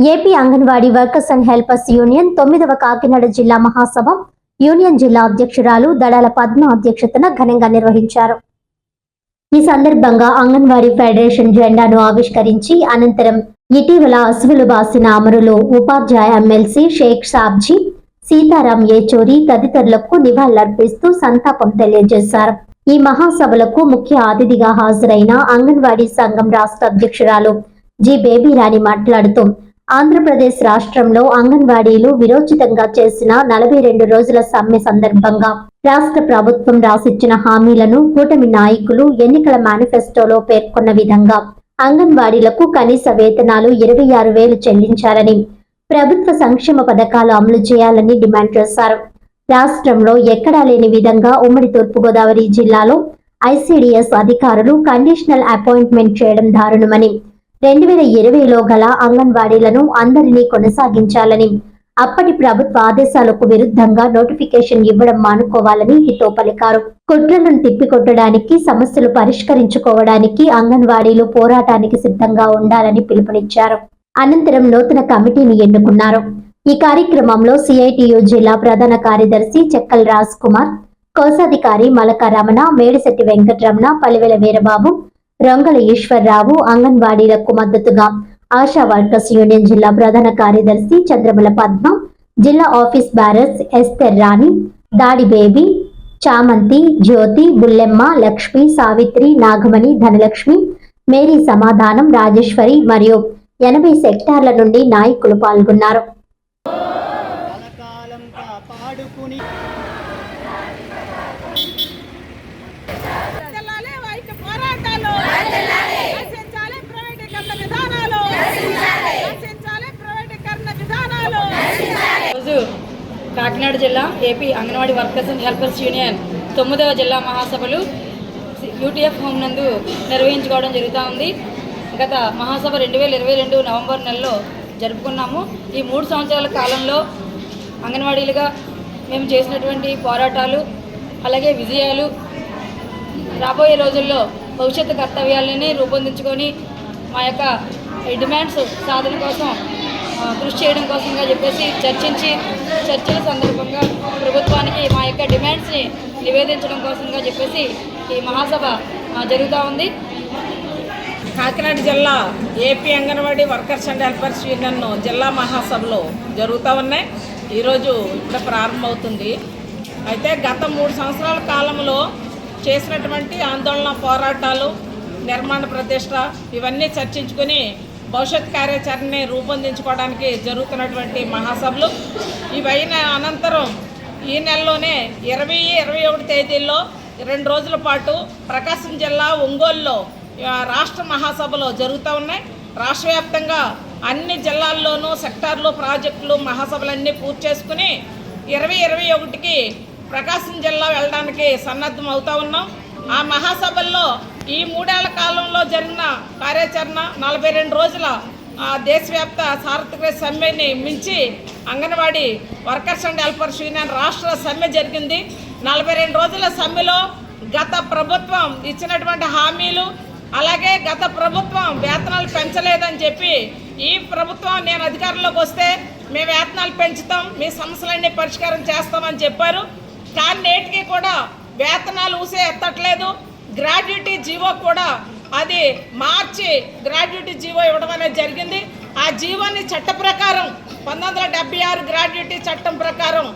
AP Anganwadi workers and helpers union తొమ్మిదవ కాకినాడ జిల్లా మహాసభ union జిల్లా అధ్యక్షురాలు దడాల పద్మ అధ్యక్షతన ఘనంగా నిర్వహించారు. ఈ సందర్భంగా అంగన్వాడీ ఫెడరేషన్ జెండాను ఆవిష్కరించి అనంతరం ఇటీవల అసువులు బాసిన అమరులు ఉపాధ్యాయ ఎమ్మెల్సీ షేక్ సాబ్జీ సీతారాం ఏచూరి తదితరులకు నివాళులర్పిస్తూ సంతాపం తెలియజేశారు. ఈ మహాసభలకు ముఖ్య అతిథిగా హాజరైన అంగన్వాడీ సంఘం రాష్ట్ర అధ్యక్షురాలు జి బేబీరాణి మాట్లాడుతూ ఆంధ్రప్రదేశ్ రాష్ట్రంలో అంగన్వాడీలు విరోచితంగా చేసిన నలభై రెండు రోజుల సమ్మె సందర్భంగా రాష్ట్ర ప్రభుత్వం రాసిచ్చిన హామీలను కూటమి నాయకులు ఎన్నికల మేనిఫెస్టోలో పేర్కొన్న విధంగా అంగన్వాడీలకు కనీస వేతనాలు ఇరవై ఆరు వేలు చెల్లించాలని ప్రభుత్వ సంక్షేమ పథకాలు అమలు చేయాలని డిమాండ్ చేశారు. రాష్ట్రంలో ఎక్కడా లేని విధంగా ఉమ్మడి తూర్పుగోదావరి జిల్లాలో ఐసీడీఎస్ అధికారులు కండిషనల్ అపాయింట్మెంట్ చేయడం దారుణమని రెండు వేల ఇరవైలో గల అంగన్వాడీలను అందరినీ కొనసాగించాలని అప్పటి ప్రభుత్వ ఆదేశాలకు విరుద్ధంగా నోటిఫికేషన్ ఇవ్వడం మానుకోవాలని హితో పలికారు కుట్రలను తిప్పికొట్టడానికి సమస్యలు పరిష్కరించుకోవడానికి అంగన్వాడీలు పోరాటానికి సిద్ధంగా ఉండాలని పిలుపునిచ్చారు. అనంతరం నూతన కమిటీని ఎన్నుకున్నారు. ఈ కార్యక్రమంలో సిఐటియు జిల్లా ప్రధాన కార్యదర్శి చెక్కల్ రాజ్ కుమార్ కోశాధికారి మలక రమణ మేడిశెట్టి వెంకటరమణ పలివెల వీరబాబు రంగల ఈశ్వర్రావు అంగన్వాడీలకు మద్దతుగా ఆశా వర్కర్స్ యూనియన్ జిల్లా ప్రధాన కార్యదర్శి చంద్రమల పద్మ జిల్లా ఆఫీస్ బ్యారస్ ఎస్తర్ రాణి దాడి బేబీ చామంతి జ్యోతి బుల్లెమ్మ లక్ష్మి సావిత్రి నాగమణి ధనలక్ష్మి మేరీ సమాధానం రాజేశ్వరి మరియు ఎనభై సెక్టార్ల నుండి నాయకులు పాల్గొన్నారు. కాకినాడ జిల్లా AP anganwadi workers and helpers union తొమ్మిదవ జిల్లా మహాసభలు యూటీఎఫ్ హోమ్ నందు నిర్వహించుకోవడం జరుగుతూ ఉంది. గత మహాసభ రెండు వేల ఇరవై రెండు నవంబర్ నెలలో జరుపుకున్నాము. ఈ మూడు సంవత్సరాల కాలంలో అంగన్వాడీలుగా మేము చేసినటువంటి పోరాటాలు అలాగే విజయాలు రాబోయే రోజుల్లో భవిష్యత్తు కర్తవ్యాలని రూపొందించుకొని మా యొక్క డిమాండ్స్ సాధన కోసం కృషి చేయడం కోసంగా చెప్పేసి చర్చించి చర్చల సందర్భంగా ప్రభుత్వానికి మా యొక్క డిమాండ్స్ని నివేదించడం కోసంగా చెప్పేసి ఈ మహాసభ జరుగుతూ ఉంది. కాకినాడ జిల్లా AP anganwadi workers and helpers union జిల్లా మహాసభలో జరుగుతూ ఉన్నాయి. ఈరోజు ఇక్కడ ప్రారంభమవుతుంది. అయితే గత మూడు సంవత్సరాల కాలంలో చేసినటువంటి ఆందోళన పోరాటాలు నిర్మాణ ప్రతిష్ట ఇవన్నీ చర్చించుకొని భవిష్యత్ కార్యాచరణని రూపొందించుకోవడానికి జరుగుతున్నటువంటి మహాసభలు. ఇవైన అనంతరం ఈ నెలలోనే ఇరవై ఇరవై ఒకటి తేదీల్లో రెండు రోజుల పాటు ప్రకాశం జిల్లా ఒంగోలులో రాష్ట్ర మహాసభలు జరుగుతూ ఉన్నాయి. రాష్ట్ర వ్యాప్తంగా అన్ని జిల్లాల్లోనూ సెక్టార్లు ప్రాజెక్టులు మహాసభలన్నీ పూర్తి చేసుకుని ఇరవై ఇరవై ఒకటికి ప్రకాశం జిల్లా వెళ్ళడానికి సన్నద్ధం అవుతూ ఉన్నాం. ఆ మహాసభల్లో ఈ మూడేళ్ళ కాలంలో జరిగిన కార్యాచరణ నలభై రెండు రోజుల ఆ, దేశవ్యాప్త సార్వత్రిక సమ్మెని మించి anganwadi workers and helpers union రాష్ట్ర సమ్మె జరిగింది. నలభై రెండు రోజుల సమ్మెలో గత ప్రభుత్వం ఇచ్చినటువంటి హామీలు అలాగే గత ప్రభుత్వం వేతనాలు పెంచలేదని చెప్పి ఈ ప్రభుత్వం నేను అధికారంలోకి వస్తే మేము వేతనాలు పెంచుతాం మీ సమస్యలన్నీ పరిష్కారం చేస్తామని చెప్పారు. కానీ నేటికి కూడా వేతనాలు ఊసే ఎత్తట్లేదు. గ్రాడ్యుటీ జీవో కూడా అది మార్చి గ్రాడ్యుటీ జీవో ఇవ్వడం అనేది జరిగింది. ఆ జీవోని చట్ట ప్రకారం పంతొమ్మిది ఆరు గ్రాడ్యుటీ చట్టం ప్రకారం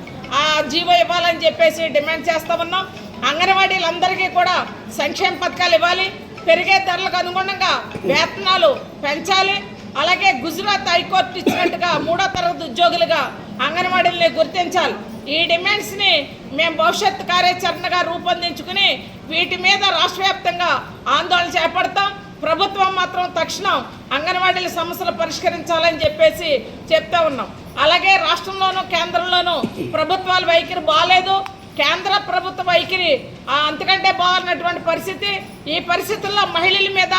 ఆ జీవో ఇవ్వాలని చెప్పేసి డిమాండ్ చేస్తా ఉన్నాం. అంగన్వాడీలందరికీ కూడా సంక్షేమ పథకాలు ఇవ్వాలి. పెరిగే ధరలకు అనుగుణంగా వేతనాలు పెంచాలి. అలాగే గుజరాత్ హైకోర్టు ఇచ్చినట్టుగా మూడో తరగతి ఉద్యోగులుగా అంగన్వాడీలని గుర్తించాలి. ఈ డిమాండ్స్ని మేము భవిష్యత్ కార్యాచరణగా రూపొందించుకుని వీటి మీద రాష్ట్ర వ్యాప్తంగా ఆందోళన చేపడతాం. ప్రభుత్వం మాత్రం తక్షణం అంగన్వాడీల సమస్యలు పరిష్కరించాలని చెప్పేసి చెప్తా ఉన్నాం. అలాగే రాష్ట్రంలోనూ కేంద్రంలోనూ ప్రభుత్వాల వైఖరి బాగాలేదు కేంద్ర ప్రభుత్వ వైఖరి ఆ, అంతకంటే బాగున్నటువంటి పరిస్థితి. ఈ పరిస్థితుల్లో మహిళల మీద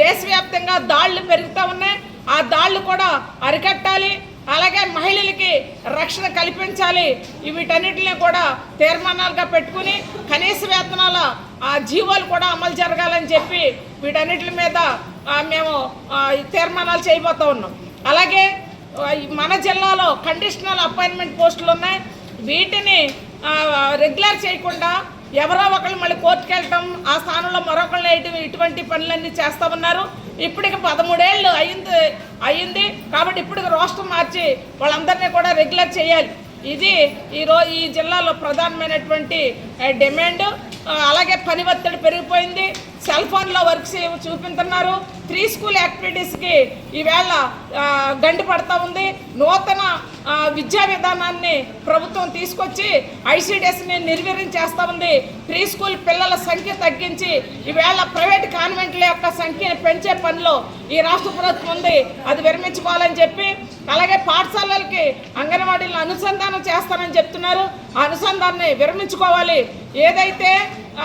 దేశవ్యాప్తంగా దాడులు పెరుగుతూ ఉన్నాయి. ఆ దాడులు కూడా అరికట్టాలి. అలాగే మహిళలకి రక్షణ కల్పించాలి. వీటన్నిటిని కూడా తీర్మానాలుగా పెట్టుకుని కనీస వేతనాల ఆ జీవోలు కూడా అమలు జరగాలని చెప్పి వీటన్నిటి మీద మేము తీర్మానాలు చేయబోతూ ఉన్నాం. అలాగే మన జిల్లాలో కండిషనల్ అపాయింట్మెంట్ పోస్టులు ఉన్నాయి. వీటిని రెగ్యులర్ చేయకుండా ఎవరో ఒకళ్ళు మళ్ళీ కోర్టుకు వెళ్ళటం ఆ స్థానంలో మరొకళ్ళు వేయటం ఇటువంటి పనులన్నీ చేస్తా ఉన్నారు. ఇప్పటికి పదమూడేళ్ళు అయింది అయింది కాబట్టి ఇప్పటికి రాష్ట్రం మార్చి వాళ్ళందరినీ కూడా రెగ్యులర్ చేయాలి. ఇది ఈరోజు ఈ జిల్లాలో ప్రధానమైనటువంటి డిమాండ్? అలాగే పని ఒత్తిడి పెరిగిపోయింది. సెల్ ఫోన్లో వర్క్స్ చూపించుతున్నారు త్రీ స్కూల్ యాక్టివిటీస్కి ఈవేళ గండి పడతా ఉంది. నూతన విద్యా విధానాన్ని ప్రభుత్వం తీసుకొచ్చి ఐసీడీఎస్ని నిర్వీర్యం చేస్తూ ఉంది. ప్రీ స్కూల్ పిల్లల సంఖ్య తగ్గించి ఈవేళ ప్రైవేట్ కాన్వెంట్ల యొక్క సంఖ్యను పెంచే పనిలో ఈ రాష్ట్ర ప్రభుత్వం ఉంది. అది విరమించుకోవాలని చెప్పి అలాగే పాఠశాలలకి అంగన్వాడీలను అనుసంధానం చేస్తానని చెప్తున్నారు. అనుసంధాన్ని విరమించుకోవాలి. ఏదైతే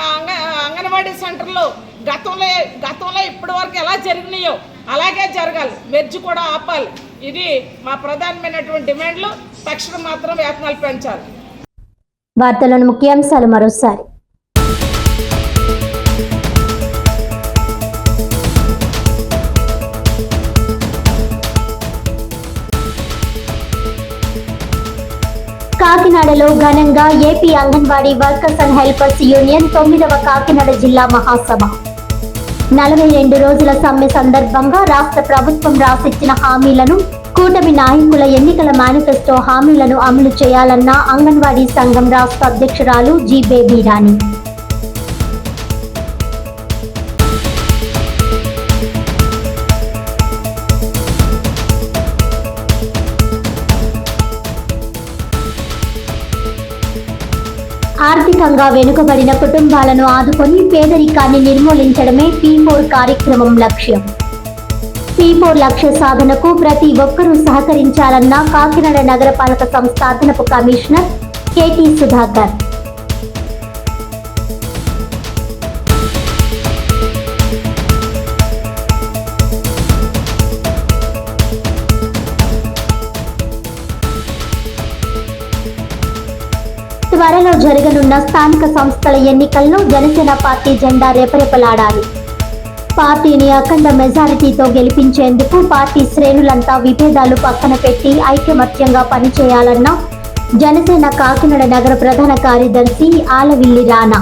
అంగ అంగన్వాడీ సెంటర్లు గతంలో గతంలో ఇప్పటి వరకు ఎలా జరిగినాయో అలాగే జరగాలి. మెర్జ్ కూడా ఆపాలి. ఇది మా ప్రధానమైనటువంటి డిమాండ్లు. తక్షణం మాత్రం వేతనాలు పెంచాలి. వార్తలను ముఖ్యాంశాలు మరోసారి. కాకినాడలో ఘనంగా AP anganwadi workers and helpers union తొమ్మిదవ కాకినాడ జిల్లా మహాసభ. నలభై రెండు రోజుల సమ్మె సందర్భంగా రాష్ట్ర ప్రభుత్వం రాసిచ్చిన హామీలను కూటమి నాయకుల ఎన్నికల మేనిఫెస్టో హామీలను అమలు చేయాలన్న అంగన్వాడీ సంఘం రాష్ట్ర అధ్యక్షురాలు జి బేబీ రాణి. ఆర్థికంగా వెనుకబడిన కుటుంబాలను ఆదుకొని పేదరికాన్ని నిర్మూలించడమే పీ ఫోర్ కార్యక్రమం లక్ష్యం. పీ ఫోర్ లక్ష్య సాధనకు ప్రతి ఒక్కరూ సహకరించాలన్న కాకినాడ నగరపాలక సంస్థ అదనపు కమిషనర్ కేటీ సుధాకర్. త్వరలో జరగనున్న స్థానిక సంస్థల ఎన్నికల్లో జనసేన పార్టీ జెండా రెపరెపలాడాలి. పార్టీని అఖండ మెజారిటీతో గెలిపించేందుకు పార్టీ శ్రేణులంతా విభేదాలు పక్కన పెట్టి ఐకమత్యంగా పనిచేయాలన్న జనసేన కాకినాడ నగర ప్రధాన కార్యదర్శి ఆలవిల్లి రాణా.